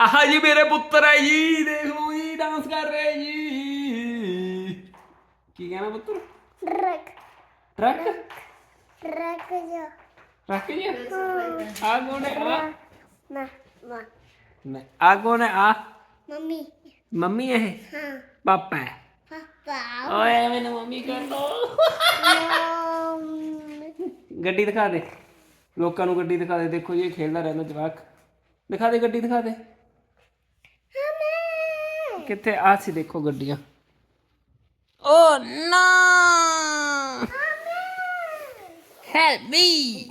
ਆਹ ਜੀ ਮੇਰੇ ਪੁੱਤਰ ਹੈ ਜੀ ਦੇਖ ਲਓ ਜੀ ਡਾਂਸ ਕਰ ਰਹੇ ਜੀ। ਕੀ ਕਹਿਣਾ ਪੁੱਤਰ? ਟਰੱਕ ਟਰੱਕ ਟਰੱਕ ਜਾ। ਟਰੱਕ ਜੀ ਆ ਹੈ। ਆ ਨਾ ਮਾ ਨਹੀਂ, ਆ ਹੈ? ਆ ਮੰਮੀ। ਮੰਮੀ ਇਹ? ਹਾਂ। ਪਾਪਾ ਹੈ। ਪਾਪਾ। ਓਏ ਮੈਨੂੰ ਮੰਮੀ ਕਰ ਦੋ। ਗੱਡੀ ਦਿਖਾ ਦੇ। ਲੋਕਾਂ ਨੂੰ ਗੱਡੀ ਦਿਖਾ ਦੇ। ਦੇਖੋ ਜੀ ਇਹ ਖੇਡਦਾ ਰਹਿੰਦਾ ਜਵਾਕ। ਦਿਖਾ ਦੇ ਗੱਡੀ ਦਿਖਾ ਦੇ। ਕਿੱਥੇ? ਆ ਸੀ ਦੇਖੋ ਗੱਡੀਆਂ। ਓ ਨਾ ਹੈਲਪ ਮੀ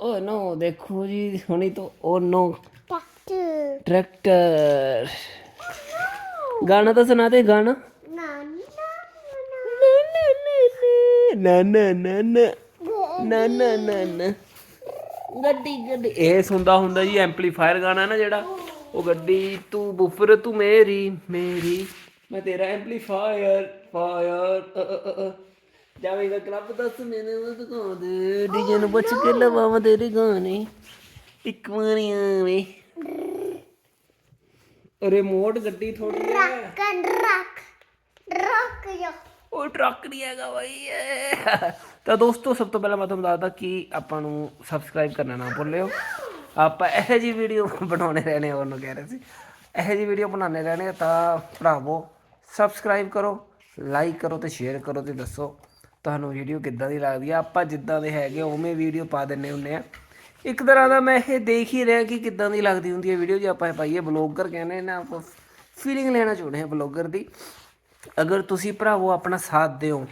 ਓ ਨੋ ਦੇਖੋ ਜੀ, ਹੁਣੀ ਤੋਂ ਓ ਨੋ ਡਾਕਟਰ ਟਰੈਕਟਰ ਗਾਣਾ ਤਾਂ ਸੁਣਾ ਦੇ, ਗਾਣਾ। ਨਾ ਨਾ ਨਾ ਨਾ। ਨਾ ਨਾ ਨਾ ਨਾ। ਗੱਡੀ ਗੱਡੀ। ਇਹ ਸੁਣਦਾ ਹੁੰਦਾ ਜੀ, ਐਂਪਲੀਫਾਇਰ ਗਾਣਾ ਨਾ ਜਿਹੜਾ। ਉਹ ਗੱਡੀ ਤੂੰ ਬੁਫਰ ਤੂੰ ਮੇਰੀ ਮੇਰੀ। ਮੈਂ ਤੇਰਾ ਐਂਪਲੀਫਾਇਰ ਫਾਇਰ ਜਾਵੇਗਾ ਕਲੱਬ ਦੱਸ ਮੈਨੂੰ ਦਿਖਾ ਦੇ। ਡੀਜੇ ਨੂੰ ਪੁੱਛ ਕੇ ਲਵਾਵਾਂ ਤੇਰੇ ਗਾਣੇ। ਇੱਕ ਵਾਰੀ ਆਵੇਂ। ਰਿਮੋਟ ਗੱਡੀ ਥੋੜੀ ਹੈ। ਟਰੱਕ ਟਰੱਕ ਟਰੱਕ ਜਾ ਉਹ ਟਰੱਕ ਨਹੀਂ ਹੈਗਾ ਬਾਈ। ਤਾਂ ਦੋਸਤੋ ਸਭ ਤੋਂ ਪਹਿਲਾਂ ਮੈਂ ਤੁਹਾਨੂੰ ਦੱਸਦਾ ਕਿ ਆਪਾਂ ਨੂੰ ਸਬਸਕ੍ਰਾਈਬ ਕਰਨਾ ਨਾ ਭੁੱਲਿਓ। ਆਪਾਂ ਇਹੋ ਜੀ ਵੀਡੀਓ ਬਣਾਉਣੇ ਰਹਿਣੇ ਉਹਨੂੰ ਕਹਿ ਰਹੇ ਸੀ। ਇਹੋ ਜੀ ਵੀਡੀਓ ਬਣਾਉਣੇ ਰਹਿਣੇ ਤਾਂ ਭਰਾਵੋ ਸਬਸਕ੍ਰਾਈਬ ਕਰੋ ਲਾਈਕ ਕਰੋ ਤੇ ਸ਼ੇਅਰ ਕਰੋ ਤੇ ਦੱਸੋ ਤੁਹਾਨੂੰ ਵੀਡੀਓ ਕਿੱਦਾਂ ਦੀ ਲੱਗਦੀ ਆ। ਆਪਾਂ ਜਿੱਦਾਂ ਦੇ ਹੈਗੇ ਉਵੇਂ ਵੀਡੀਓ ਪਾ ਦਿੰਨੇ ਹੁੰਨੇ ਆ। ਇੱਕ ਤਰ੍ਹਾਂ ਦਾ ਮੈਂ ਇਹ ਦੇਖ ਹੀ ਰਿਹਾ ਕਿ ਕਿੱਦਾਂ ਦੀ ਲੱਗਦੀ ਹੁੰਦੀ ਹੈ ਵੀਡੀਓ ਜੇ ਆਪਾਂ ਇਹ ਪਾਈਏ ਬਲੌਗਰ ਕਹਿੰਦੇ ਨੇ, ਆਪਾਂ ਫੀਲਿੰਗ ਲੈਣਾ ਚਾਹੁੰਦੇ ਹਾਂ ਬਲੌਗਰ ਦੀ। ਅਗਰ ਤੁਸੀਂ ਭਰਾਵੋ ਆਪਣਾ ਸਾਥ ਦਿਓ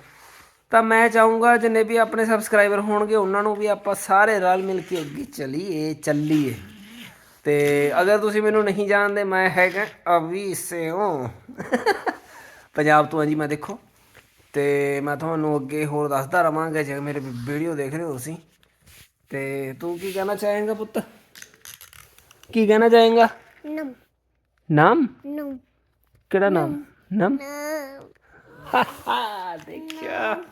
ਤਾਂ ਮੈਂ ਚਾਹੂੰਗਾ ਜਿੰਨੇ ਵੀ ਆਪਣੇ ਸਬਸਕ੍ਰਾਈਬਰ ਹੋਣਗੇ ਉਹਨਾਂ ਨੂੰ ਵੀ ਆਪਾਂ ਸਾਰੇ ਰਲ ਮਿਲ ਕੇ ਅੱਗੇ ਚੱਲੀਏ ਚੱਲੀਏ। ਤੇ ਅਗਰ ਤੁਸੀਂ ਮੈਨੂੰ ਨਹੀਂ ਜਾਣਦੇ ਮੈਂ ਹੈਗਾ ਅਵੀ ਸਿਓ। ਪੰਜਾਬ ਤੋਂ ਹਾਂ ਜੀ ਮੈਂ ਦੇਖੋ। ਤੇ ਮੈਂ ਤੁਹਾਨੂੰ ਅੱਗੇ ਹੋਰ ਦੱਸਦਾ ਰਵਾਂਗਾ ਜੇ ਮੇਰੇ ਵੀਡੀਓ ਦੇਖ ਰਹੇ ਹੋ ਤੁਸੀਂ। ਤੇ ਤੂੰ ਕੀ ਕਹਿਣਾ ਚਾਹੇਂਗਾ ਪੁੱਤ? ਕੀ ਕਹਿਣਾ ਚਾਹੇਂਗਾ? ਨਮ। ਨਾਮ? ਨਮ। ਕਿਹੜਾ ਨਾਮ? ਨਾਮ। ਦੇਖਿਆ।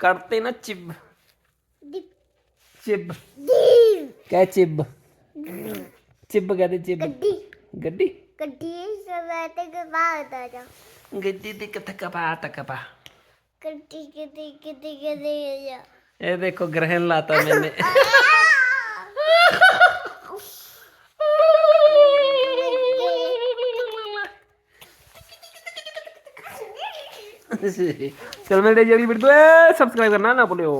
करते ना चिब चिब क्या चिब चिब कहते चिब गड्डी ਗੱਡੀ ਸਵਾ ਤੇ ਗਵਾ ਦਾ ਜਾ गड्डी दी कथा कपा तकपा ਗੱਡੀ ਕਿਤੇ ਕਿਤੇ ਕਿਤੇ ਜਾ ये देखो ग्रहण लाता मैंने चलो मेरे डेली वीडियो सब्सक्राइब करना ना भूलो